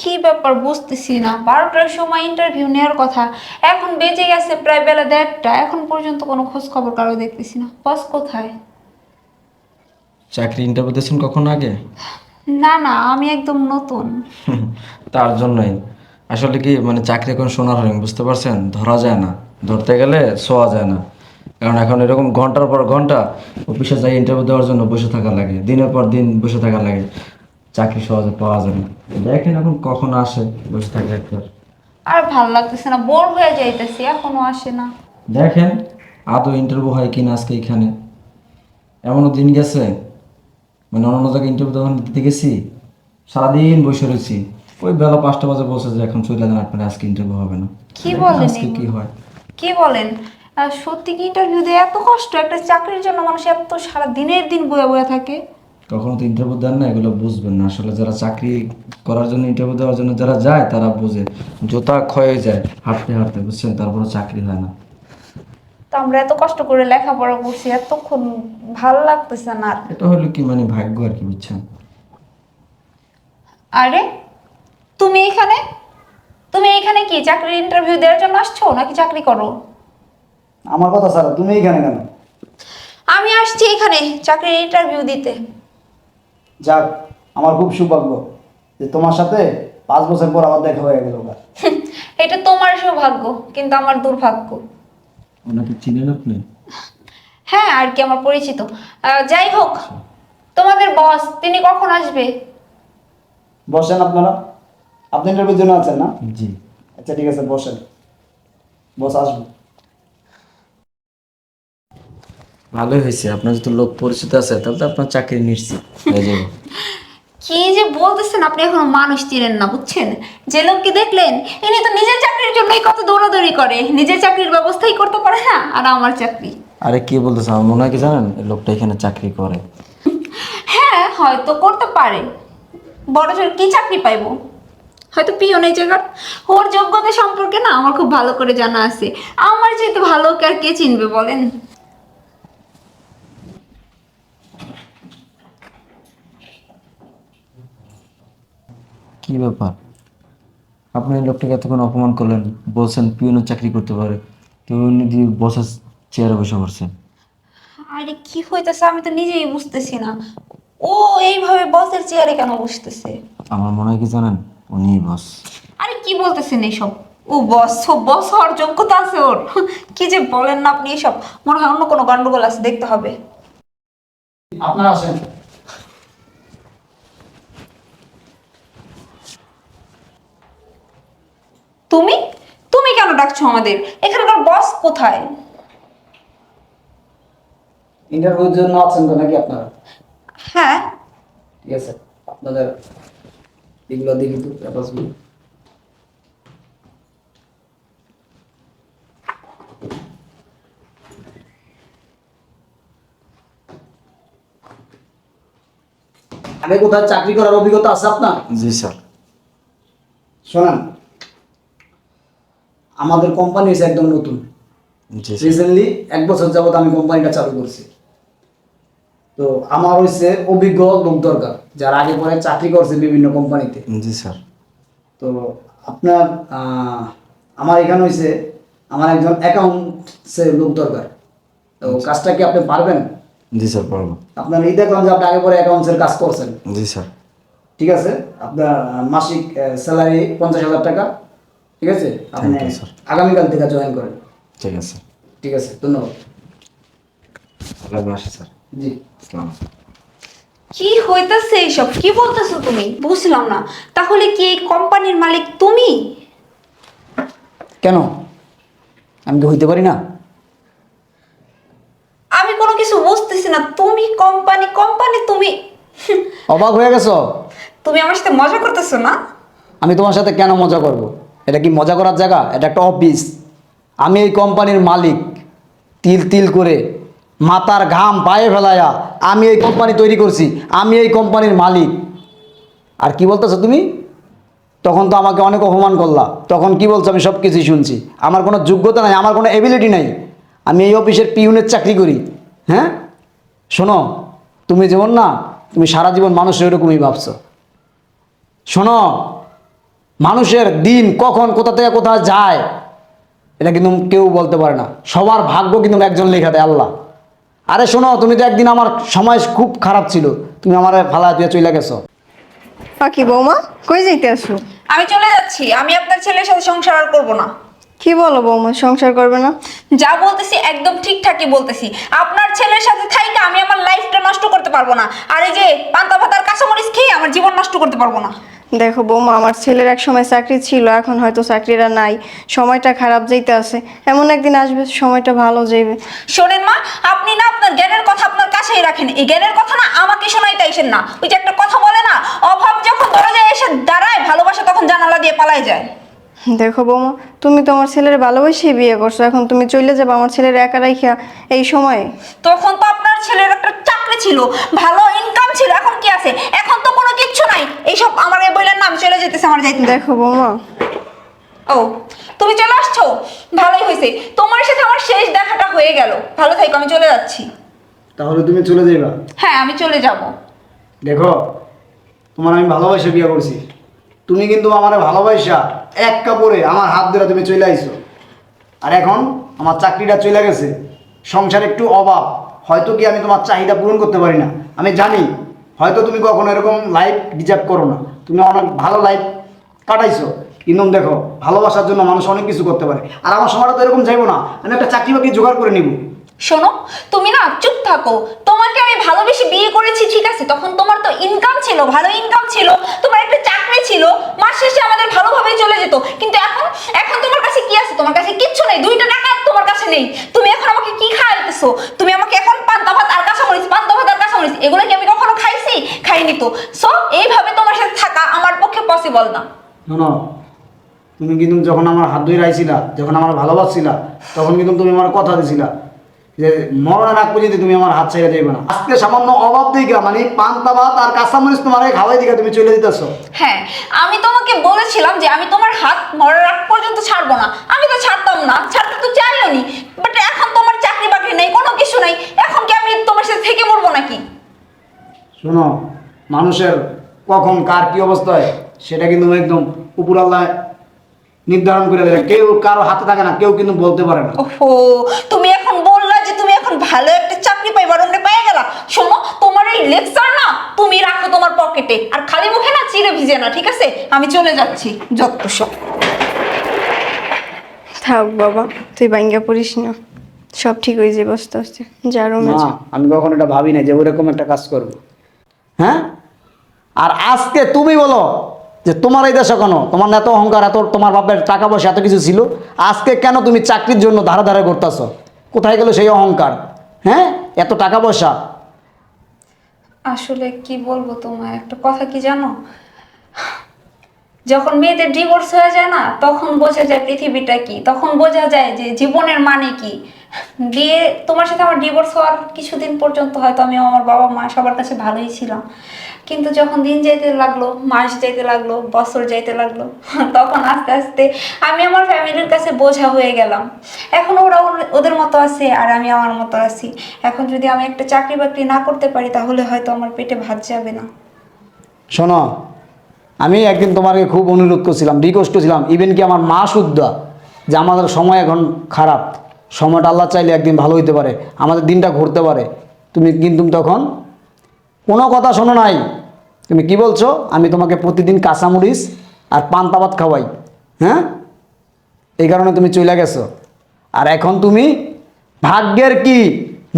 কি ব্যাপার বুঝতেছি না। বারোটার সময় ইন্টারভিউ নেওয়ার কথা। এখন বেজে গেছে প্রায় বেলা দেড়টা। এখন পর্যন্ত কোনো খোঁজ খবর কারও দেখতেছি না। বস কোথায়? চাকরি ইন্টারভিউ দিয়েছেন কখন আগে? না না আমি একদম নতুন। তার জন্যই। আসলে কি মানে চাকরি এখন সোনার হরিণ বুঝতে পারছেন? ধরা যায় না। ধরতে গেলে শোয়া যায় না। কারণ এখন এরকম ঘণ্টার পর ঘণ্টা অফিসে যাই ইন্টারভিউ দেওয়ার জন্য বসে থাকা লাগে। দিনের পর দিন বসে থাকা লাগে। চাকরি সহজে পাওয়া যায় না। দেখেন এখন কখন আসে বসে থাকে একবার আর ভালো লাগতেছে না বোর হয়ে যাইতেছি এখনও আসে না। দেখেন আদৌ ইন্টারভিউ হয় কিনা আজকে এখানে? এমনও দিন গেছে মানে অন্য জায়গায় ইন্টারভিউ যখন দিতে গেছি সারাদিন বসে রয়েছি। ওই বেলা পাঁচটা বাজে বসে যে এখন চলে যান আপনার আজকে ইন্টারভিউ হবে না। কি বলেন আজকে কি হয়। কি বলেন? সত্যি কি ইন্টারভিউ দিয়ে এত কষ্ট? একটা চাকরির জন্য মানুষ এত সারা দিনের দিন বয়ে বয়ে থাকে। কখনো তো ইন্টারভিউ দেন না এগুলো বুঝবেন না। আসলে যারা চাকরি করার জন্য ইন্টারভিউ দেওয়ার জন্য যারা যায় তারা বুঝে। জোতা ক্ষয়ে যায় হাঁটতে হাঁটতে বুঝছেন? তারপরে চাকরি হয় না। তো আমরা এত কষ্ট করে লেখাপড়া করছি এতক্ষণ ভালো লাগতেছে না। এটা হলো কি মানে ভাগ্য আর কি বুঝছেন? আরে তুমি এখানে? তুমি এখানে কি চাকরির ইন্টারভিউ দেওয়ার জন্য আসছো নাকি চাকরি করো? আমার কথা স্যার তুমি এইখানে কেন? আমি আসছি এখানে চাকরির ইন্টারভিউ দিতে। যাক আমার খুব সৌভাগ্য যে তোমার সাথে পাঁচ বছর পর আবার দেখা হয়ে গেল এটা তোমার সৌভাগ্য কিন্তু আমার দুর্ভাগ্য। ওনাকে চিনেন আপনি? হ্যাঁ আর কি আমার পরিচিত। আহ, যাই হোক তোমাদের বস তিনি কখন আসবে? বসেন আপনারা। আপনি ইন্টারভিউর জন্য আছেন না? জি। আচ্ছা ঠিক আছে বসেন। বস আসব। ভালোই হয়েছে। আপনার যদি লোক পরিচিত আছে তাহলে তো আপনার চাকরি নিশ্চিত। হয়ে যাবে কি যে বলতেছেন আপনি এখন মানুষ চিনেন না বুঝছেন? যে লোককে দেখলেন ইনি তো নিজের চাকরির জন্যই কত দৌড়াদৌড়ি করে। নিজের চাকরির ব্যবস্থাই করতে পারে না আর আমার চাকরি। আরে কি বলতেছে আমার মনে হয় কি জানেন এই লোকটা এখানে চাকরি করে। হ্যাঁ হয়তো করতে পারে। বড় জোর কি চাকরি পাইবো? হয়তো পিওন এই জায়গার ওর যোগ্যতা সম্পর্কে না আমার খুব ভালো করে জানা আছে। আমার যেহেতু ভালো কে আর কে চিনবে বলেন? কি ব্যাপার? আপনি লোকটাকে এতক্ষণ অপমান করলেন বলছেন পিওনের চাকরি করতে পারে। তো উনি দিয়ে বসে চেয়ারে বসে পড়ছেন। আরে কি হইতেছে আমি তো নিজেই বুঝতেছি না। ও এইভাবে বসের চেয়ারে কেন বসতেছে? আমার মনে হয় কি জানেন উনি বস। আরে কি বলতেছেন এইসব? ও বস ও বস হওয়ার যোগ্যতা আছে ওর। কি যে বলেন না আপনি এইসব? মনে হয় অন্য কোনো গন্ডগোল আছে দেখতে হবে। আপনারা আসেন। তুমি? তুমি কেন ডাকছো আমাদের? এখানকার বস কোথায়? ইন্টারভিউর জন্য আছেন তো নাকি আপনারা? হ্যাঁ। ঠিক আছে আপনাদের এগুলো দেখি তো পেপারসগুলো আগে কোথায় চাকরি করার অভিজ্ঞতা আছে আপনার? জি স্যার। শোনেন আমাদের কোম্পানি হচ্ছে একদম নতুন। রিসেন্টলি এক বছর যাবত আমি কোম্পানিটা চালু করছি। তো আমার হচ্ছে অভিজ্ঞ লোক দরকার যারা আগে পরে চাকরি করছে বিভিন্ন কোম্পানিতে জি স্যার। তো আপনার আমার এখানে হয়েছে আমার একজন অ্যাকাউন্টসের লোক দরকার। তো কাজটা কি আপনি পারবেন? জি স্যার পারব। আপনার এই দেখলাম যে আপনি আগে পরে অ্যাকাউন্টসের কাজ করছেন। জি স্যার। ঠিক আছে? আপনার মাসিক স্যালারি পঞ্চাশ হাজার টাকা। ঠিক আছে? আপনি আগামীকাল থেকে জয়েন করেন। ঠিক আছে ঠিক আছে ধন্যবাদ। স্যার জি। আসসালাম কি হইতেছে এইসব? কি বলতেছো তুমি? বুঝলাম না। তাহলে কি এই কোম্পানির মালিক তুমি? কেন? আমি কি হইতে পারি না। আমি কোনো কিছু বুঝতেছি না। তুমি কোম্পানি কোম্পানি তুমি। অবাক হয়ে গেছো? তুমি আমার সাথে মজা করতেছো না? আমি তোমার সাথে কেন মজা করব। এটা কি মজা করার জায়গা? এটা একটা অফিস আমি এই কোম্পানির মালিক। তিল তিল করে, মাথার ঘাম পায়ে ফেলায়া আমি এই কোম্পানি তৈরি করছি। আমি এই কোম্পানির মালিক। আর কি বলতেছো তুমি? তখন তো আমাকে অনেক অপমান করলা। তখন কি বলছো আমি সব কিছুই শুনছি। আমার কোনো যোগ্যতা নাই, আমার কোনো এবিলিটি নাই। আমি এই অফিসের পিউনের চাকরি করি। হ্যাঁ? শোনো, তুমি যেমন না, তুমি সারা জীবন মানুষের এরকমই ভাবছ। শোনো মানুষের দিন কখন কোথা থেকে কোথায় যায় এটা কিন্তু কেউ বলতে পারে না। সবার ভাগ্য কিন্তু একজন লেখা দেয় আল্লাহ। আরে শোনো তুমি তো একদিন আমার সময় খুব খারাপ ছিল। তুমি আমার ফালা দিয়ে চলে গেছো। পাখি বৌমা কই যাইতে আসো? আমি চলে যাচ্ছি আমি আপনার ছেলের সাথে সংসার আর করব না। কি বলো বৌমা সংসার করবে না? যা বলতেছি একদম ঠিকঠাকই বলতেছি। আপনার ছেলের সাথে থাইকে আমি আমার লাইফটা নষ্ট করতে পারব না। আর এই যে পান্তা ভাতার কাঁচামরিচ খেয়ে আমার জীবন নষ্ট করতে পারব না। দেখো বৌমা আমার ছেলের এক সময় চাকরি ছিল এখন হয়তো চাকরিটা নাই। সময়টা খারাপ যাইতে আছে এমন একদিন আসবে সময়টা ভালো যাইবে। শোনেন মা আপনি না আপনার জ্ঞানের কথা আপনার কাছেই রাখেন। এই জ্ঞানের কথা না আমাকে শোনাইতে আইসেন না। ওই যে একটা কথা বলে না অভাব যখন দরজায় এসে দাঁড়ায় ভালোবাসা তখন জানালা দিয়ে পালাই যায়। দেখো বৌমা তুমি তো আমার ছেলের ভালোবাসেই বিয়ে করছ এখন তুমি চলে যাবে আমার ছেলের একা রাইখা এই সময়ে। তখন তো আপনার ছেলের একটা ছিল ভালো ইনকাম ছিল এখন কি আছে? এখন তো কোনো কিচ্ছু নাই। এইসব আমার এই বইলের নাম চলে যেতেছে আমার যাইতে। দেখো বৌমা। ও তুমি চলে আসছো? ভালোই হয়েছে। তোমার সাথে আমার শেষ দেখাটা হয়ে গেল। ভালো থাকো আমি চলে যাচ্ছি। তাহলে তুমি চলে যাইবা? হ্যাঁ আমি চলে যাব। দেখো তোমার আমি ভালোবাসা বিয়ে করছি। তুমি কিন্তু আমার ভালোবাসা এক কাপড়ে আমার হাত ধরে তুমি চলে আইছো। আর এখন আমার চাকরিটা চলে গেছে। সংসার একটু অভাব। হয়তো কি আমি তোমার চাহিদা পূরণ করতে পারি না? আমি জানি। হয়তো তুমি কখনো এরকম লাইফ ডিজার্ভ করো না। তুমি অনেক ভালো লাইফ কাটাইছো। কিন্তু দেখো, ভালোবাসার জন্য মানুষ অনেক কিছু করতে পারে। আর আমার সময়টা তো এরকম চাইব না। আমি একটা চাকরি বাকরি জোগাড় করে নিব। শোনো, তুমি না চুপ থাকো। তোমাকে আমি ভালোবেসে বিয়ে করেছি, ঠিক আছে? তখন তোমার তো ইনকাম ছিল, ভালো ইনকাম ছিল। তোমার একটা চাকরি ছিল। মাস শেষে আমাদের ভালোভাবেই চলে যেত। কিন্তু এখন এখন তোমার কাছে কি আছে? তোমার কাছে কিচ্ছু নেই। দুইটা টাকা তোমার কাছে নেই। তুমি এখন আমাকে কি খাওয়াইতেছো তুমি আমাকে এখন পান্তা ভাত আর কাঁচা মরিচ পান্তা ভাত আর কাঁচা মরিচ এগুলো কি আমি কখনো খাইছি খাইনি তো সো এইভাবে তোমার সাথে থাকা আমার পক্ষে পসিবল না। শোনো তুমি কিন্তু যখন আমার হাত ধরে আইছিলা যখন আমার ভালোবাসছিলা তখন কিন্তু তুমি আমার কথা দিছিলা যে মরণের আগ পর্যন্ত তুমি আমার হাত ছেড়ে যাইবে না। আজকে সামান্য অভাব দিকে মানে পান্তা ভাত আর কাঁচামরিচ তোমার খাওয়াই দিকে তুমি চলে দিতেছো হ্যাঁ আমি তোমাকে বলেছিলাম যে আমি তোমার হাত মরার আগ পর্যন্ত ছাড়বো না। আমি তো ছাড়তাম না ছাড়তে তো চাইও নি বাট এখন তোমার চাকরি বাকরি নেই কোনো কিছু নেই। এখন কি আমি তোমার সাথে থেকে মরবো নাকি? শোনো মানুষের কখন কার কি অবস্থা হয় সেটা কিন্তু একদম উপর আল্লাহ নির্ধারণ করে দেয় কেউ কারও হাতে থাকে না কেউ কিন্তু বলতে পারে না। ওহো তুমি এখন বললা যে তুমি এখন ভালো একটা চাকরি পাইবার অন্য পেয়ে গেলা। শোনো তোমার এই লেকচার না তুমি রাখো তোমার পকেটে আর খালি মুখে না চিড়ে ভিজে না ঠিক আছে? আমি চলে যাচ্ছি। যত সব থাক বাবা তুই বাইঙ্গা পড়িস না। সব ঠিক হয়ে যাবে আস্তে আস্তে। যা রুমে না আমি কখনো এটা ভাবি না যে ওরকম একটা কাজ করব। হ্যাঁ? আর আজকে তুমি বলো যে তোমার এই দেশে কেন? তোমার এত অহংকার, এত তোমার বাপের টাকা পয়সা এত কিছু ছিল। আজকে কেন তুমি চাকরির জন্য ধারা ধারে করতেছো কোথায় গেল সেই অহংকার? হ্যাঁ? এত টাকা পয়সা। আসলে কি বলব তোমায়? একটা কথা কি জানো? যখন মেয়েদের ডিভোর্স হয়ে যায় না, তখন বোঝা যায় পৃথিবীটা কি? তখন বোঝা যায় যে জীবনের মানে কি? বিয়ে, তোমার সাথে আমার ডিভোর্স হওয়ার কিছুদিন পর্যন্ত হয়তো আমি আমার বাবা মা সবার কাছে ভালোই ছিলাম। কিন্তু যখন দিন যাইতে লাগল, মাস যাইতে লাগল, বছর যাইতে লাগল, তখন আস্তে আস্তে আমি আমার ফ্যামিলির কাছে বোঝা হয়ে গেলাম। এখন ওরা ওদের মতো আছে আর আমি আমার মতো আছি। এখন যদি আমি একটা চাকরি বাকরি না করতে পারি, তাহলে হয়তো আমার পেটে ভাত যাবে না। শোনো, আমি একদিন তোমাকে খুব অনুরোধ করছিলাম, রিকোয়েস্ট করছিলাম ইভেন কি আমার মা শুদ্ধা, যে আমাদের সময় এখন খারাপ। সময়টা আল্লাহ চাইলে একদিন ভালো হইতে পারে, আমাদের দিনটা ঘুরতে পারে। তুমি কিন্তু তখন কোনো কথা শোনো নাই। তুমি কি বলছো? আমি তোমাকে প্রতিদিন কাঁচামরিচ আর পান্তা ভাত খাওয়াই। হ্যাঁ? এই কারণে তুমি চলে গেছো। আর এখন তুমি ভাগ্যের কি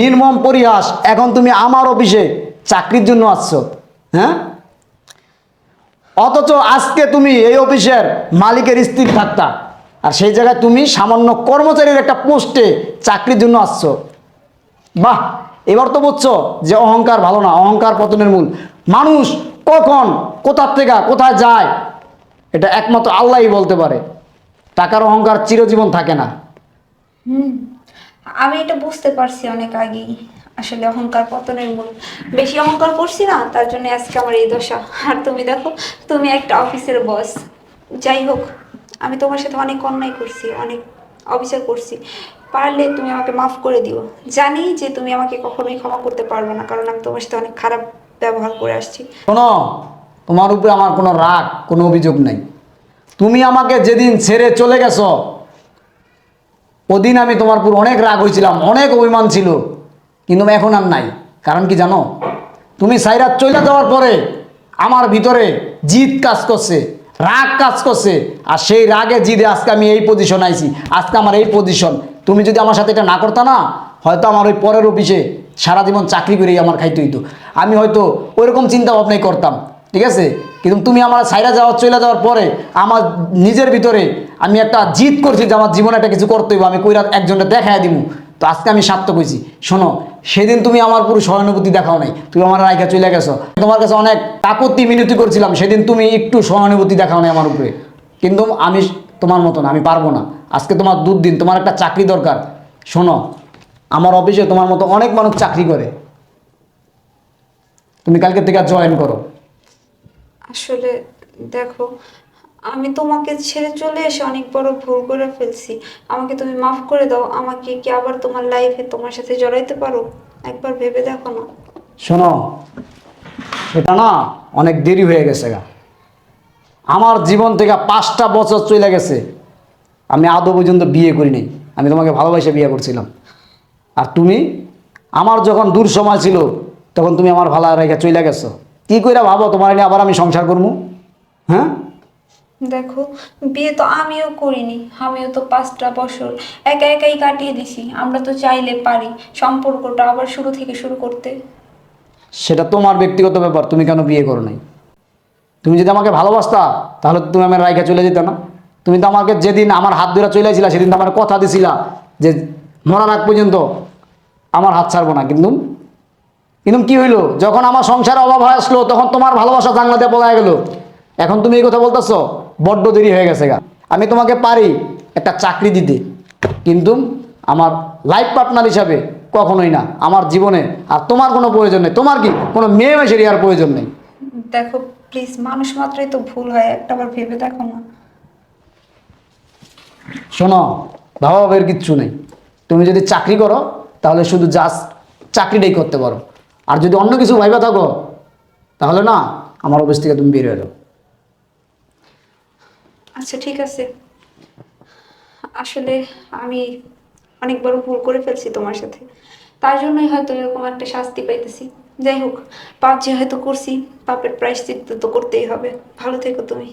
নির্মম পরিহাস, এখন তুমি আমার অফিসে চাকরির জন্য আসছো। হ্যাঁ? অথচ আজকে তুমি এই অফিসের মালিকের স্ত্রী থাকতা আর সেই জায়গায় তুমি সামান্য কর্মচারীর একটা পোস্টে চাকরির জন্য আসছো। বাহ, এবার তো বুঝছ যে অহংকার ভালো না, অহংকার পতনের মূল। মানুষ কখন কোথার থেকে, কোথায় যায়, এটা একমাত্র আল্লাহই বলতে পারে। টাকার অহংকার চিরজীবন থাকে না। হুম, আমি এটা বুঝতে পারছি অনেক আগেই, আসলে অহংকার পতনের মূল। বেশি অহংকার করছি না, তার জন্য আজকে আমার এই দশা। আর তুমি দেখো, তুমি একটা অফিসের বস যাই হোক আমি তোমার সাথে অনেক অন্যায় করছি, অনেক অবিচার করছি। পারলে তুমি আমাকে মাফ করে দিও। জানি যে তুমি আমাকে কখনোই ক্ষমা করতে পারবে না, কারণ আমি তোমার সাথে অনেক খারাপ ব্যবহার করে আসছি। শোনো, তোমার উপরে আমার কোনো রাগ, কোনো অভিযোগ নাই। তুমি আমাকে যেদিন ছেড়ে চলে গেছো, ওদিন আমি তোমার পুরো অনেক রাগ হয়েছিলাম, অনেক অভিমান ছিল। কিন্তু এখন আর নাই। কারণ কি জানো? তুমি সাইরাত চলে যাওয়ার পরে আমার ভিতরে জিদ কাজ করছে। রাগ কাজ করছে। আর সেই রাগে জিদে আজকে আমি এই পজিশন আইছি। আজকে আমার এই পজিশন তুমি যদি আমার সাথে এটা না করতা না, হয়তো আমার ওই পরের অফিসে সারা জীবন চাকরি করেই আমার খাইতে হইতো। আমি হয়তো ওইরকম চিন্তা ভাবনাই করতাম, ঠিক আছে? কিন্তু তুমি আমার সাইরা যাওয়ার চলে যাওয়ার পরে আমার নিজের ভিতরে আমি একটা জিদ করছি যে আমার জীবনে একটা কিছু করতে হইব। আমি কইরা একজনটা দেখাই দিব তো আজকে আমি সার্থক হয়েছি। শোনো, সেদিন তুমি আমার পুরো সহানুভূতি দেখাও নাই। তুমি আমার রায়কা চলে গেছো। তোমার কাছে অনেক কাকতি মিনতি করছিলাম। সেদিন তুমি একটু সহানুভূতি দেখাও নাই আমার উপরে। কিন্তু আমি তোমার মতন, আমি পারব না। আজকে তোমার দুদিন তোমার একটা চাকরি দরকার। শোনো, আমার অফিসে তোমার মতো অনেক মানুষ চাকরি করে। তুমি কালকে থেকে জয়েন করো। আসলে দেখো আমি তোমাকে ছেড়ে চলে এসে অনেক বড় ভুল করে ফেলছি। আমাকে তুমি মাফ করে দাও। আমাকে কি আবার তোমার লাইফে তোমার সাথে জড়াইতে পারো? একবার ভেবে দেখো না। শোনো সেটা না অনেক দেরি হয়ে গেছে গা। আমার জীবন থেকে পাঁচটা বছর চলে গেছে। আমি আদৌ পর্যন্ত বিয়ে করিনি। আমি তোমাকে ভালোবাসে বিয়ে করছিলাম। আর তুমি? আমার যখন দূর সময় ছিল, তখন তুমি আমার ভালো রেখে চলে গেছো। কি কইরা ভাবো? তোমার নিয়ে আবার আমি সংসার করব হ্যাঁ? দেখো, বিয়ে তো আমিও করিনি, আমিও তো পাঁচটা বছর একা একাই কাটিয়ে দিছি, আমরা তো চাইলে পারি সম্পর্কটা আবার শুরু থেকে শুরু করতে। সেটা তোমার ব্যক্তিগত ব্যাপার, তুমি কেন বিয়ে করো নাই? তুমি যদি আমাকে ভালোবাসতা, তাহলে তুমি আমার রাইখা চলে যেত না। তুমি তো আমাকে যেদিন আমার হাত ধরে চলে আসছিলা সেদিন তো আমার কথা দিছিলা যে মরার আগ পর্যন্ত আমার হাত ছাড়বো না। কিন্তু কিন্তু কি হইল? যখন আমার সংসার অভাব হয়ে আসলো, তখন তোমার ভালোবাসা জানলা দিয়ে পড়া গেল। এখন তুমি এই কথা বলতেছো? বড্ড দেরি হয়ে গেছে গা। আমি তোমাকে পারি একটা চাকরি দিতে কিন্তু আমার লাইফ পার্টনার হিসাবে কখনোই না আমার জীবনে। আর তোমার কোনো প্রয়োজন নেই। তোমার কি? কোনো মেয়ে মেশেরই আর প্রয়োজন নেই। দেখো প্লিজ মানুষ মাত্রই তো ভুল হয় একটা বার ভেবে দেখো না। শোনো ভাবা ভাবের কিচ্ছু নেই। তুমি যদি চাকরি করো তাহলে শুধু জাস্ট চাকরিটাই করতে পারো। আর যদি অন্য কিছু ভাইবা থাকো তাহলে না আমার অফিস থেকে তুমি বের হয়ে যাও। আচ্ছা ঠিক আছে। আসলে আমি অনেক বড় ভুল করে ফেলছি তোমার সাথে। তার জন্যই হয়তো এরকম একটা শাস্তি পাইতেছি। যাই হোক, পাপ যে হয়তো করছি, পাপের প্রায়শ্চিত্ত তো করতেই হবে। ভালো থেকো তুমি।